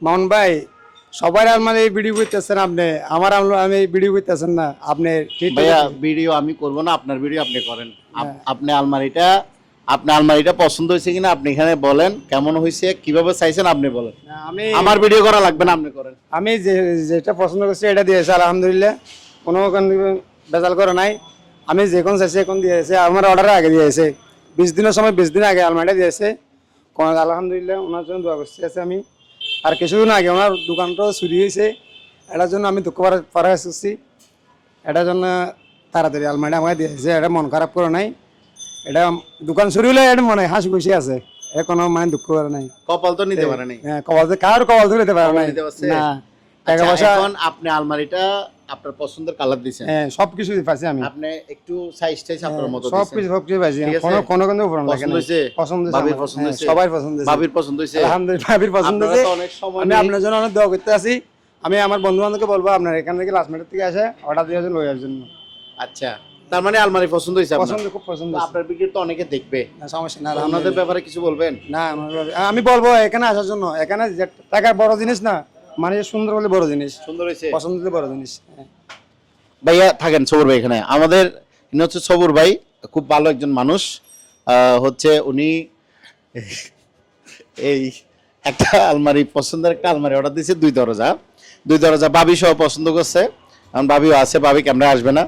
মামুন ভাই সবাই আলমারি ভিডিও করতেছেন আপনি আমার আমি ভিডিও করতেছেন না আপনি ঠিক ভাইয়া ভিডিও আমি করব না আপনার ভিডিও আপনি করেন। আপনি আলমারিটা আপনার আলমারিটা পছন্দ হয়েছে কিনা আপনি এখানে বলেন কেমন হয়েছে কীভাবে চাইছেন আপনি বলেন। আমি আমার ভিডিও করা লাগবে না আপনি করেন। আমি যেটা পছন্দ করছি এটা দিয়েছে আলহামদুলিল্লাহ। কোনো বেজাল করে নাই। আমি যে কোন চাইছি এখন দিয়েছে আমার অর্ডার আগে দিয়েছে। বিশ দিনের সময় বিশ দিন আগে আলমারিটা দিয়েছে। কোন- আলহামদুলিল্লাহ ওনার জন্য দোয়া করছি আছে আমি আর কিছুদিন আগে ওনার দোকানটাও চুরি হয়েছে। এটার জন্য আমি দুঃখ পারা এসেছি এটার জন্য তাড়াতাড়ি আলমারি আমাকে দিয়েছে। এটা মন খারাপ করে নাই। এটা দোকান চুরি হলে এটা মনে হাসি খুশি আছে। এ কোনো মানে দুঃখ করে নাই। কপাল তো নিতে পারে নাই। হ্যাঁ কপাল কার কপাল তো নিতে পারে নাই। না। টাকা আচ্ছা, পয়সা এখন আপনি আলমারিটা আপনার পছন্দের কালার দিছেন। হ্যাঁ সব কিছু পাইছি আমি। আপনি একটু সাইজ টাইজ আপনার মতো পাইছি? কোনো কোনো উপর পছন্দ হয়েছে? পছন্দ ভাবির। পছন্দ হ্যাঁ, হয়েছে? সবাই পছন্দ হয়েছে ভাবির পছন্দ হয়েছে আলহামদুলিল্লাহ ভাবির পছন্দ আমি আপনার জন্য অনেক দোয়া করতে আছি আমি আমার বন্ধু বান্ধবকে বলব আপনার এখান থেকে লাস্ট মিনিট থেকে আসে অর্ডার দিয়ে আসেন জন্য। আচ্ছা। তার মানে আলমারি পছন্দ হয়েছে আপনার? পছন্দ খুব পছন্দ আপনার ভিডিও তো অনেকে দেখবে। না সমস্যা না আপনাদের ব্যাপারে কিছু বলবেন? না আমি বলব এখানে আসার জন্য। এখানে টাকার বড় জিনিস না মানে সুন্দর হলে বড় জিনিস। সুন্দর হয়েছে পছন্দ হলে বড় জিনিস হ্যাঁ। ভাইয়া থাকেন সবুর ভাই এখানে। আমাদের ইনি হচ্ছে সবুর ভাই খুব ভালো একজন মানুষ। হচ্ছে উনি এই একটা আলমারি পছন্দের একটা আলমারি অর্ডার দিয়েছে দুই দরজা। দুই দরজা বাবি সহ পছন্দ করছে। কারণ বাবিও আছে বাবি ক্যামেরা আসবে না।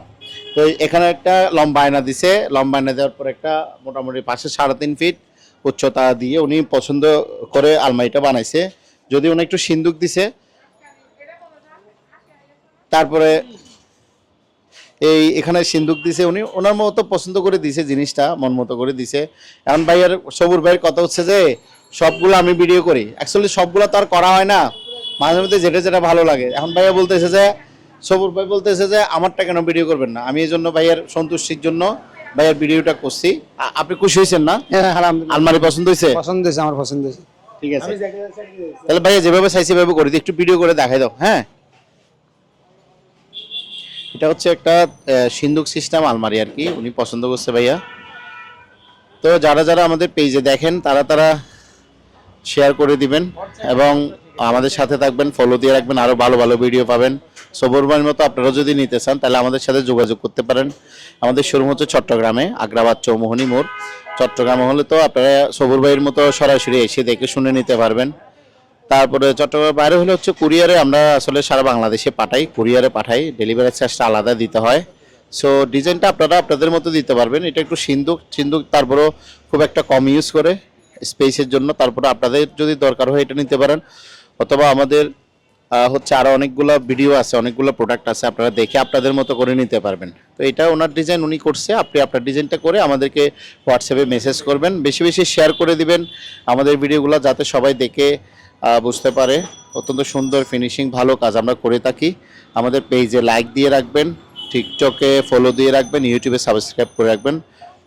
তো এখানে একটা লম্বা আয়না দিছে। লম্বা আয়না দেওয়ার পর একটা মোটামুটি পাশে সাড়ে তিন ফিট উচ্চতা দিয়ে উনি পছন্দ করে আলমারিটা বানাইছে। যদি উনি একটু সিন্দুক দিছে তারপরে এই এখানে সিন্দুক দিছে উনি ওনার মতো পছন্দ করে দিছে জিনিসটা মন মতো করে দিছে। এখন ভাইয়ের সবুর ভাইয়ের কথা হচ্ছে যে সবগুলো আমি ভিডিও করি। অ্যাকচুয়ালি সবগুলো তো আর করা হয় না। মাঝে মধ্যে যেটা যেটা ভালো লাগে। এখন ভাইয়া বলতেছে যে সবুর ভাই বলতেছে যে আমারটা কেন ভিডিও করবেন না? আমি এই জন্য ভাইয়ের সন্তুষ্টির জন্য ভাইয়ের ভিডিওটা করছি। আপনি খুশি হয়েছেন না? হ্যাঁ আলমারি পছন্দ হয়েছে? পছন্দ হয়েছে আমার পছন্দ হয়েছে। ঠিক আছে। তাহলে ভাইয়া যেভাবে চাইছে সেভাবে করে দিই একটু ভিডিও করে দেখাই দাও হ্যাঁ? এটা হচ্ছে একটা সিন্ধুক সিস্টেম আলমারি আর কি উনি পছন্দ করছে ভাইয়া। তো যারা যারা আমাদের পেজে দেখেন তারা তারা শেয়ার করে দিবেন এবং আমাদের সাথে থাকবেন ফলো দিয়ে রাখবেন আরও ভালো ভালো ভিডিও পাবেন। সবরবাইয়ের মতো আপনারা যদি নিতে চান, তাহলে আমাদের সাথে যোগাযোগ করতে পারেন। আমাদের শোরুম হচ্ছে চট্টগ্রামে, আগ্রাবাদ চৌমোহনী মোড়। চট্টগ্রামে হলে তো আপনারা সবুর ভাইয়ের মতো সরাসরি এসে দেখে শুনে নিতে পারবেন। তারপরে চট্টগ্রামের বাইরে হলে হচ্ছে কুরিয়ারে আমরা আসলে সারা বাংলাদেশে পাঠাই, কুরিয়ারে পাঠাই। ডেলিভারি চার্জটা আলাদা দিতে হয়। সো ডিজাইনটা আপনারা আপনাদের মতো দিতে পারবেন। এটা একটু সিন্দুক সিন্দুক তারপরেও খুব একটা কম ইউজ করে। স্পেসের জন্য তারপরে আপনাদের যদি দরকার হয় এটা নিতে পারেন। অথবা আমাদের হচ্ছে আরও অনেকগুলো ভিডিও আছে, অনেকগুলো প্রোডাক্ট আছে, আপনারা দেখে আপনাদের মতো করে নিতে পারবেন। তো এটা ওনার ডিজাইন উনি করছে, আপনি আপনার ডিজাইনটা করে আমাদেরকে হোয়াটসঅ্যাপে মেসেজ করবেন, বেশি বেশি শেয়ার করে দিবেন আমাদের ভিডিওগুলো যাতে সবাই দেখে বুঝতে পারে। অত্যন্ত সুন্দর ফিনিশিং ভালো কাজ আমরা করে থাকি। আমাদের পেজে লাইক দিয়ে রাখবেন টিকটকে ফলো দিয়ে রাখবেন ইউটিউবে সাবস্ক্রাইব করে রাখবেন।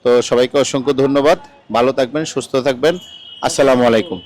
তো সবাইকে অসংখ্য ধন্যবাদ। ভালো থাকবেন, সুস্থ থাকবেন। আসসালামু আলাইকুম।